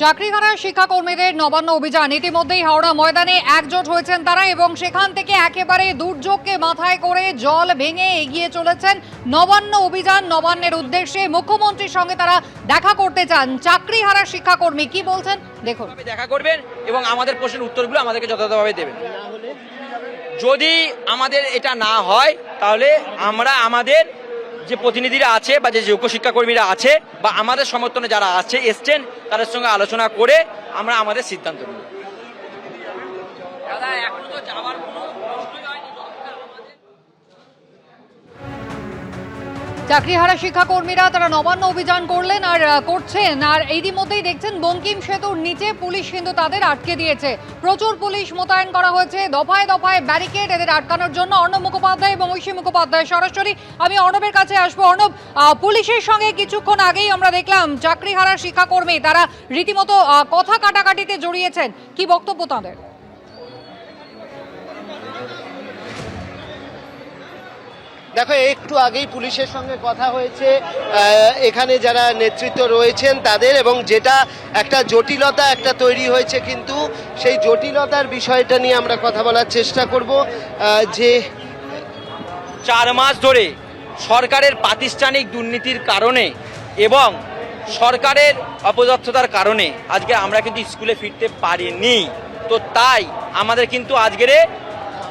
চাকরিহারা শিক্ষাকর্মীদের নবান্ন অভিযান। ইতিমধ্যেই হাওড়া ময়দানে একজোট হয়েছেন তারা এবং সেখান থেকে একেবারে দুর্যোগকে মাথায় করে জল ভেঙে এগিয়ে চলেছেন নবান্ন অভিযান। নবান্নের উদ্দেশ্যে মুখ্যমন্ত্রীর সঙ্গে তারা দেখা করতে চান। চাকরিহারা শিক্ষাকর্মী কি বলছেন? দেখুন। দেখা করবেন এবং আমাদের প্রশ্নের উত্তরগুলো আমাদেরকে যথাযথভাবে দেবেন। যদি আমাদের এটা না হয়, তাহলে আমরা আমাদের যে প্রতিনিধিরা আছে বা যে যোগ্য শিক্ষাকর্মীরা আছে বা আমাদের সমর্থনে যারা আছে, এসছেন, তাদের সঙ্গে আলোচনা করে আমরা আমাদের সিদ্ধান্ত নিই চাকরিহারা শিক্ষাকর্মীরা তারা নবান্ন অভিযান করলেন আর করছেন। আর এরই মধ্যেই দেখছেন বঙ্কিম সেতুর নিচে পুলিশ কিন্তু তাদের আটকে দিয়েছে। প্রচুর পুলিশ মোতায়েন করা হয়েছে। দফায় দফায় ব্যারিকেড এদের আটকানোর জন্য অর্ণব মুখোপাধ্যায় এবং ঐশী মুখোপাধ্যায়। সরাসরি আমি অর্ণবের কাছে আসব। অর্ণব পুলিশের সঙ্গে কিছুক্ষণ আগেই আমরা দেখলাম চাকরিহারা শিক্ষাকর্মী তারা রীতিমতো কথা কাটাকাটিতে জড়িয়েছেন। কি বক্তব্য তাদের? দেখো, একটু আগেই পুলিশের সঙ্গে কথা হয়েছে। এখানে যারা নেতৃত্ব রয়েছেন তাদের এবং যেটা একটা জটিলতা একটা তৈরি হয়েছে কিন্তু সেই জটিলতার বিষয়টা নিয়ে আমরা কথা বলার চেষ্টা করব। যে চার মাস ধরে সরকারের প্রাতিষ্ঠানিক দুর্নীতির কারণে এবং সরকারের অপদক্ষতার কারণে আজকে আমরা কিন্তু স্কুলে ফিরতে পারিনি। তো তাই আমাদের কিন্তু আজকের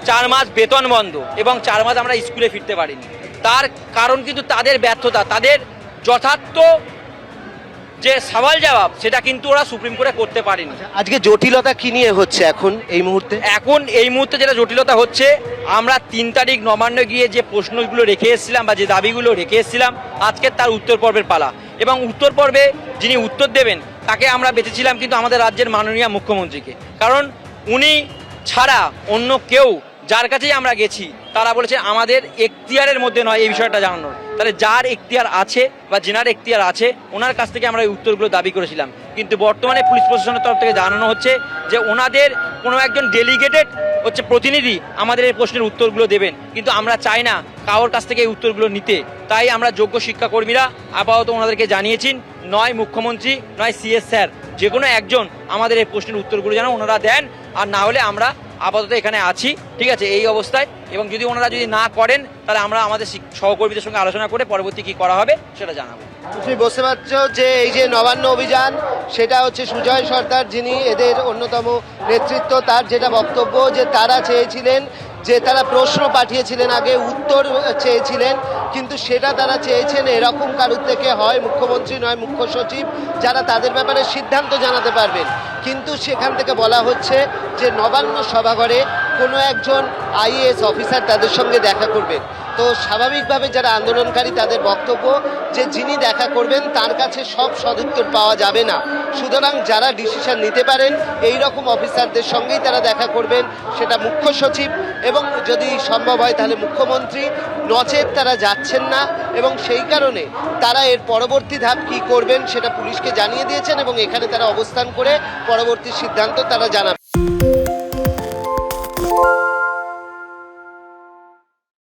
চার মাস বেতন বন্ধ এবং চার মাস আমরা স্কুলে ফিরতে পারিনি। তার কারণ কিন্তু তাদের ব্যর্থতা তাদের যথার্থ যে সওয়াল জবাব সেটা কিন্তু ওরা সুপ্রিম কোর্টে করতে পারেনি। আজকে জটিলতা কি নিয়ে হচ্ছে এখন এই মুহূর্তে? এখন এই মুহূর্তে যেটা জটিলতা হচ্ছে আমরা তিন তারিখ নবান্ন গিয়ে যে প্রশ্নগুলো রেখে এসেছিলাম বা যে দাবিগুলো রেখে এসেছিলাম আজকে তার উত্তর পর্বের পালা। এবং উত্তর পর্বে যিনি উত্তর দেবেন তাকে আমরা বেঁচেছিলাম কিন্তু আমাদের রাজ্যের মাননীয় মুখ্যমন্ত্রীকে। কারণ উনি ছাড়া অন্য কেউ যার কাছেই আমরা গেছি, তারা বলেছে, আমাদের এখতিয়ারের মধ্যে নয় এই বিষয়টা জানানোর। তাহলে যার এখতিয়ার আছে বা জেনার এখতিয়ার আছে, ওনার কাছ থেকে আমরা এই উত্তরগুলো দাবি করেছিলাম। কিন্তু বর্তমানে পুলিশ প্রশাসনের তরফ থেকে জানানো হচ্ছে যে, ওনাদের কোনো একজন ডেলিগেটেড হচ্ছে প্রতিনিধি আমাদের এই প্রশ্নের উত্তরগুলো দেবেন। কিন্তু আমরা চাই না কারোর কাছ থেকে এই উত্তরগুলো নিতে। তাই আমরা যোগ্য শিক্ষাকর্মীরা আপাতত ওনাদেরকে জানিয়েছি, নয় মুখ্যমন্ত্রী, নয় সিএস স্যার। যে কোনো একজন আমাদের এই প্রশ্নের উত্তরগুলো যেন ওনারা দেন, আর না হলে আমরা আপাতত এখানে আছি, ঠিক আছে, এই অবস্থায়। এবং যদি ওনারা যদি না করেন, তাহলে আমরা আমাদের সহকর্মীদের সঙ্গে আলোচনা করে পরবর্তী কি করা হবে, সেটা জানাব। তুমি বুঝতে পারছ যে এই যে নবান্ন অভিযান, সেটা হচ্ছে সুজয় সর্দার যিনি এদের অন্যতম নেতৃত্ব, তার যেটা বক্তব্য যে তারা চেয়েছিলেন যে তারা প্রশ্ন পাঠিয়েছিলেন আগে উত্তর চেয়েছিলেন, কিন্তু সেটা তারা চেয়েছেন এরকম কারুর থেকে হয়, মুখ্যমন্ত্রী নয়, মুখ্য সচিব, যারা তাদের ব্যাপারে সিদ্ধান্ত জানাতে পারবেন। কিন্তু সেখান থেকে বলা হচ্ছে যে নবান্ন সভাঘরে কোনো একজন আইএএস অফিসার তাদের সঙ্গে দেখা করবেন। তো স্বাভাবিকভাবে যারা আন্দোলনকারী তাদের বক্তব্য, যে যিনি দেখা করবেন তার কাছে সব সদুত্তর পাওয়া যাবে না। সুতরাং যারা ডিসিশন নিতে পারেন এই রকম অফিসারদের সঙ্গেই তারা দেখা করবেন, সেটা মুখ্য সচিব এবং যদি সম্ভব হয় তাহলে মুখ্যমন্ত্রী নচেত তারা যাচ্ছেন না এবং সেই কারণে তারা এর পরবর্তী ধাপ কি করবেন সেটা পুলিশকে জানিয়ে দিয়েছেন এবং এখানে তারা অবস্থান করে পরবর্তী সিদ্ধান্ত তারা জানাবেন